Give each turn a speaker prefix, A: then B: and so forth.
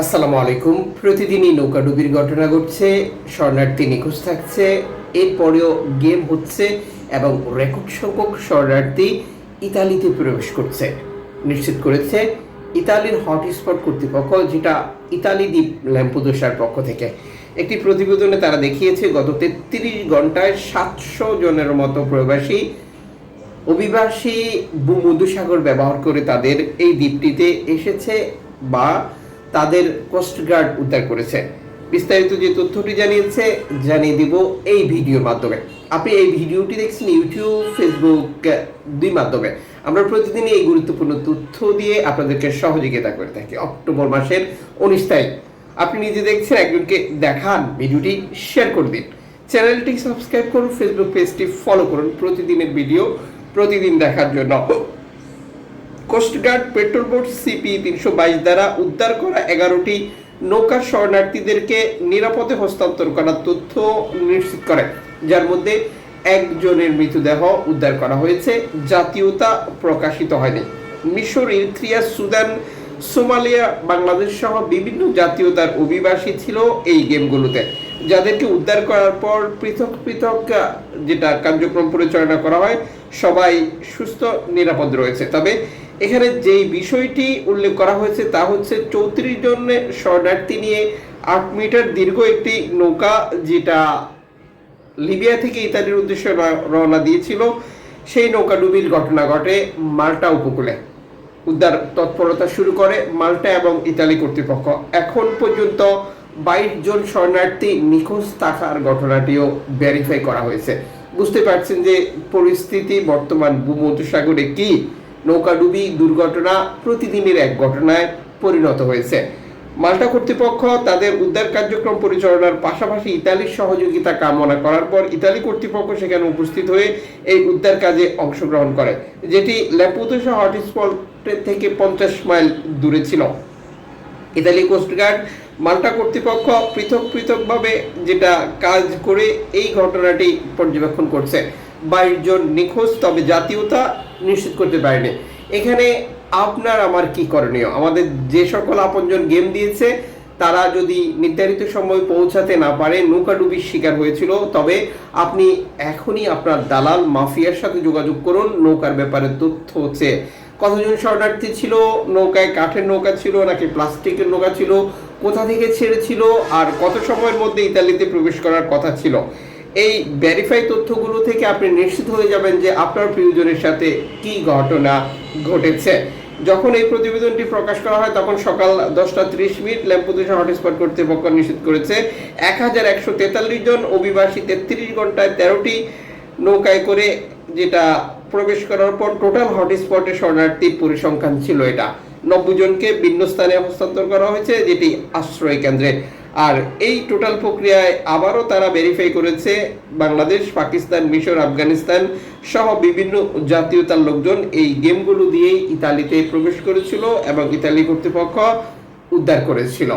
A: আসসালামু আলাইকুম। প্রতিদিনই নৌকাডুবির ঘটনা ঘটছে, শরণার্থী নিখোঁজ থাকছে, এরপরেও গেম হচ্ছে এবং রেকর্ড সংখ্যক শরণার্থী ইতালিতে প্রবেশ করছে। নিশ্চিত করেছে ইতালির হটস্পট কর্তৃপক্ষ, যেটা ইতালি দ্বীপ ল্যাম্পুদোসার পক্ষ থেকে। একটি প্রতিবেদনে তারা দেখিয়েছে, গত তেত্রিশ ঘন্টায় সাতশো জনের মতো প্রবাসী অভিবাসী ভূমধুসাগর ব্যবহার করে তাদের এই দ্বীপটিতে এসেছে বা তাদের কোস্টগার্ড উদ্ধার করেছে। বিস্তারিত যে তথ্যটি জানিয়েছে, জানিয়ে দিব এই ভিডিওর মাধ্যমে। আপনি এই ভিডিওটি দেখছেন ইউটিউব ফেসবুক দুই মাধ্যমে। আমরা প্রতিদিনই এই গুরুত্বপূর্ণ তথ্য দিয়ে আপনাদেরকে সহযোগিতা করে থাকি। অক্টোবর মাসের উনিশ তারিখ। আপনি নিজে দেখছেন, একজনকে দেখান ভিডিওটি শেয়ার করে দিন। চ্যানেলটি সাবস্ক্রাইব করুন ফেসবুক পেজটি ফলো করুন প্রতিদিনের ভিডিও, প্রতিদিন দেখার জন্য। কোস্টগার্ড পেট্রোল বোট সিপি তিনশো বাইশ দ্বারা উদ্ধার করা এগারোটি নৌকা শরণার্থীদেরকে নিরাপদে হস্তান্তর করার তথ্য নিশ্চিত করে, যার মধ্যে একজনের মৃতদেহ উদ্ধার করা হয়েছে। জাতীয়তা প্রকাশিত হয়নি। মিশর, ইরিত্রিয়া, সুদান, সোমালিয়া, বাংলাদেশ সহ বিভিন্ন জাতীয়তার অভিবাসী ছিল এই গেমগুলোতে। যাদেরকে উদ্ধার করার পর পৃথক পৃথক যেটা কার্যক্রম পরিচালনা করা হয়, সবাই সুস্থ, নিরাপদ রয়েছে। তবে এখানে যেই বিষয়টি উল্লেখ করা হয়েছে তা হচ্ছে চৌত্রিশ জনের শরণার্থী নিয়ে আট মিটার দীর্ঘ একটি নৌকা যেটা লিবিয়া থেকে ইতালির উদ্দেশ্যে রওনা দিয়েছিল। সেই নৌকা ডুবির ঘটনা ঘটে মাল্টা উপকূলে। উদ্ধার তৎপরতা শুরু করে মাল্টা এবং ইতালি কর্তৃপক্ষ। এখন পর্যন্ত বাইশ জন শরণার্থী নিখোঁজ থাকার ঘটনাটিও ভেরিফাই করা হয়েছে। বুঝতে পারছেন যে পরিস্থিতি বর্তমান ভূমধ্যসাগরে কি? নৌকাডুবি দুর্ঘটনা প্রতিদিনের এক ঘটনায় পরিণত হয়েছে। মাল্টা কর্তৃপক্ষ তাদের উদ্ধার কার্যক্রম পরিচালনার পাশাপাশি ইতালির সহযোগিতা কামনা করার পর ইতালি কর্তৃপক্ষ সেখানে উপস্থিত হয়ে এই উদ্ধার কাজে অংশগ্রহণ করে, যেটি ল্যাপুদোসা হটস্পট থেকে পঞ্চাশ মাইল দূরে ছিল। ইতালি কোস্টগার্ড মাল্টা কর্তৃপক্ষ পৃথক পৃথকভাবে যেটা কাজ করে এই ঘটনাটি পর্যবেক্ষণ করছে। বাইশ জন নিখোঁজ, তবে জাতীয়তা নিশ্চিত করতে পারেনি। এখানে আপনার আমার কি করণীয়? আমাদের যে সকল আপনজন গেম দিয়েছে, তারা যদি নির্ধারিত সময় পৌঁছাতে না পারে, নৌকাডুবির শিকার হয়েছিল, তবে আপনি এখনই আপনার দালাল মাফিয়ার সাথে যোগাযোগ করুন, নৌকার ব্যাপারে তথ্য হচ্ছে। কতজন শরণার্থী ছিল? নৌকায় কাঠের নৌকা ছিল নাকি প্লাস্টিকের নৌকা ছিল? কোথা থেকে ছেড়েছিল? আর কত সময়ের মধ্যে ইতালিতে প্রবেশ করার কথা ছিল? এই ভেরিফাই তথ্যগুলো থেকে আপনি নিশ্চিত হয়ে যাবেন যে আপনার প্রিয়জনের সাথে কি ঘটনা ঘটেছে। যখন এই প্রতিবেদনটি প্রকাশ করা হয়, তখন সকাল দশটা ত্রিশ মিনিট ল্যাম্পুদুসা হটস্পট কর্তৃপক্ষ নিশ্চিত করেছে এক হাজার একশো তেতাল্লিশ জন অভিবাসী তেত্রিশ ঘন্টায় তেরোটি নৌকায় করে যেটা প্রবেশ করার পর টোটাল হটস্পটে শরণার্থী পরিসংখ্যান ছিল এটা। নব্বই জনকে ভিন্ন স্থানে হস্তান্তর করা হয়েছে, যেটি আশ্রয় কেন্দ্রে আর এই টোটাল প্রক্রিয়ায় আবারও তারা ভেরিফাই করেছে বাংলাদেশ, পাকিস্তান, মিশর, আফগানিস্তান সহ বিভিন্ন জাতীয়তার লোকজন এই গেমগুলো দিয়েই ইতালিতে প্রবেশ করেছিল এবং ইতালি কর্তৃপক্ষ উদ্ধার করেছিল।